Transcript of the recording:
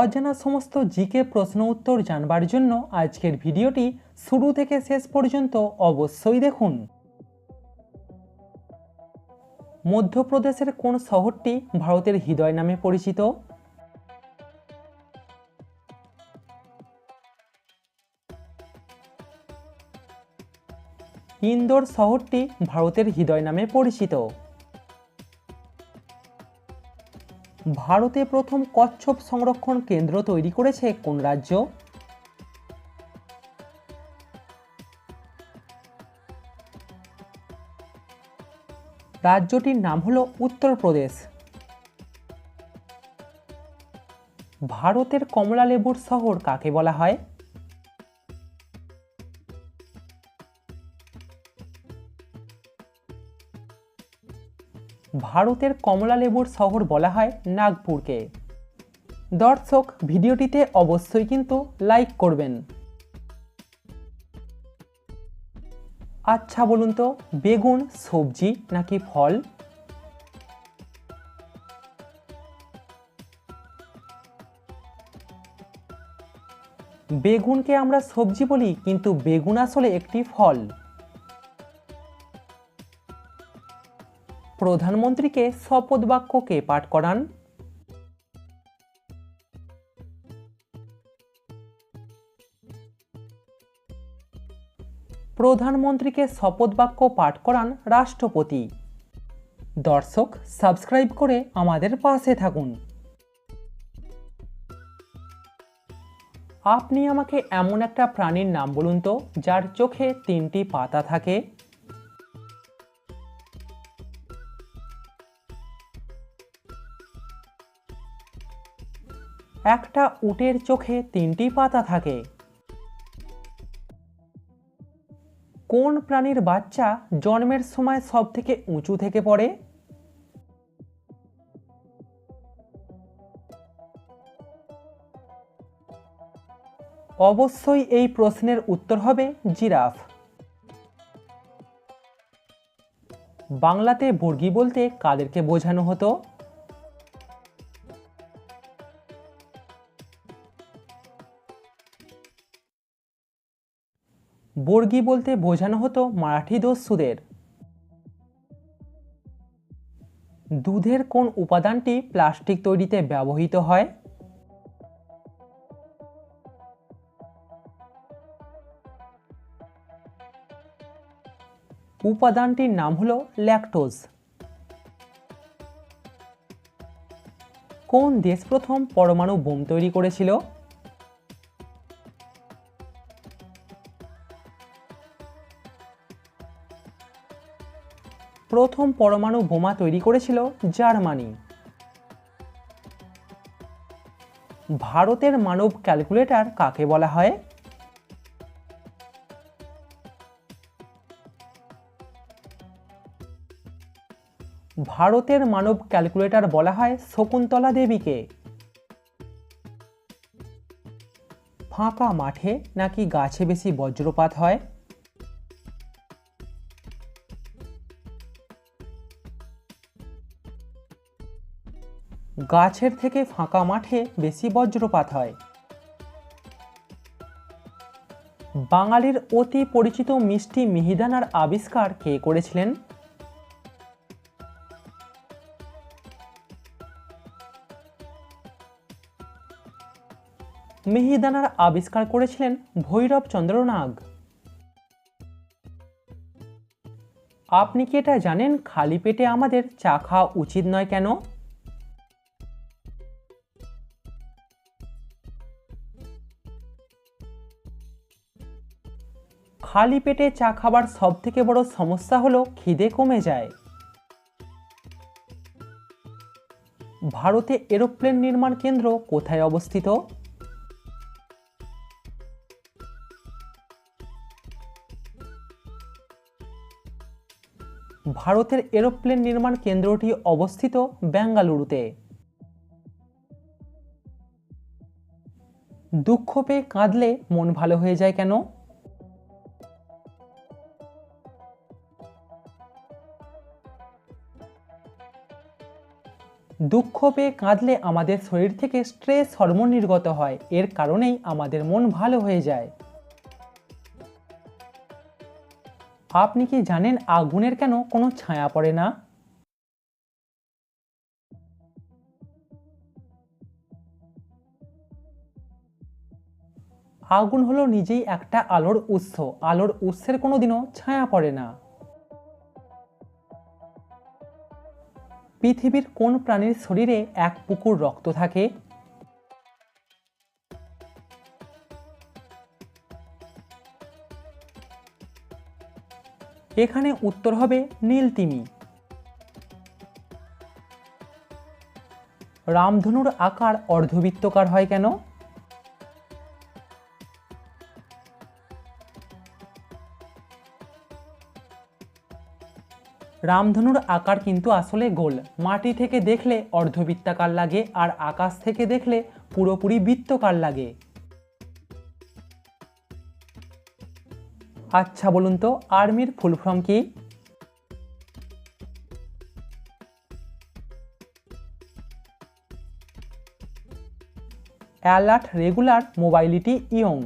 অজানা সমস্ত জিকে প্রশ্ন উত্তর জানবার জন্য আজকের ভিডিওটি শুরু থেকে শেষ পর্যন্ত অবশ্যই দেখুন। মধ্যপ্রদেশের কোন শহরটি ভারতের হৃদয় নামে পরিচিত? ইন্দোর শহরটি ভারতের হৃদয় নামে পরিচিত। ভারতে প্রথম কচ্ছপ সংরক্ষণ কেন্দ্র তৈরি করেছে কোন রাজ্য? রাজ্যটির নাম হল উত্তরপ্রদেশ। ভারতের কমলা লেবুর শহর কাকে বলা হয়? ভারতের কমলা লেবুর শহর বলা হয় নাগপুরকে। দর্শক, ভিডিওটিতে অবশ্যই কিন্তু লাইক করবেন। আচ্ছা বলুন তো, বেগুন, সবজি নাকি ফল? বেগুনকে আমরা সবজি বলি, কিন্তু বেগুন আসলে একটি ফল। প্রধানমন্ত্রীকে শপথ বাক্যকে পাঠ করান। প্রধানমন্ত্রীকে শপথ বাক্য পাঠ করান রাষ্ট্রপতি। দর্শক, সাবস্ক্রাইব করে আমাদের পাশে থাকুন। আপনি আমাকে এমন একটা প্রাণীর নাম বলুন তো, যার চোখে তিনটি পাতা থাকে? একটা উটের চোখে তিনটি পাতা থাকে। কোন প্রাণীর বাচ্চা জন্মের সময় সব থেকে উঁচু থেকে পড়ে? অবশ্যই এই প্রশ্নের উত্তর হবে জিরাফ। বাংলাতে বর্গি বলতে কাদেরকে বোঝানো হতো? বর্গি বলতে বোঝানো হতো মারাঠি দস্যুদের। দুধের কোন উপাদানটি প্লাস্টিক তৈরিতে ব্যবহৃত হয়? উপাদানটির নাম হলো ল্যাকটোজ। কোন দেশ প্রথম পরমাণু বোম তৈরি করেছিল? প্রথম পরমাণু বোমা তৈরি করেছিল জার্মানি। ভারতের মানব ক্যালকুলেটর কাকে বলা হয়? ভারতের মানব ক্যালকুলেটর বলা হয় শকুন্তলা দেবীকে। ফাঁকা মাঠে নাকি গাছে বেশি বজ্রপাত হয়? গাছের থেকে ফাঁকা মাঠে বেশি বজ্রপাত হয়। বাঙালির অতি পরিচিত মিষ্টি মিহিদানার আবিষ্কার কে করেছিলেন? মিহিদানার আবিষ্কার করেছিলেন ভৈরব চন্দ্র নাগ। আপনি কি এটা জানেন? খালি পেটে আমাদের চা খাওয়া উচিত নয় কেন? খালি পেটে চা খাবার সব থেকে বড় সমস্যা হলো খিদে কমে যায়। ভারতে এরোপ্লেন নির্মাণ কেন্দ্র কোথায় অবস্থিত? ভারতের এরোপ্লেন নির্মাণ কেন্দ্রটি অবস্থিত বেঙ্গালুরুতে দুঃখ পেয়ে কাঁদলে মন ভালো হয়ে যায় কেন? দুঃখ পেয়ে কাঁদলে আমাদের শরীর থেকে স্ট্রেস হরমোন নির্গত হয়। এর কারণেই আমাদের মন ভালো হয়ে যায়। আপনি কি জানেন আগুনের কেন কোনো ছায়া পড়ে না? আগুন হলো নিজেই একটা আলোর উৎস। আলোর উৎসের কোনো দিনও ছায়া পড়ে না। পৃথিবীর কোন প্রাণীর শরীরে এক পুকুর রক্ত থাকে? এখানে উত্তর হবে নীলতিমি। রামধনুর আকার অর্ধবৃত্তকার হয় কেন? রামধনুর আকার কিন্তু আসলে গোল। মাটি থেকে দেখলে অর্ধবৃত্তাকার লাগে, আর আকাশ থেকে দেখলে পুরোপুরি বৃত্তকার লাগে। আচ্ছা বলুন তো, আর্মির ফুল ফর্ম কি? Alert, regular, mobility, young.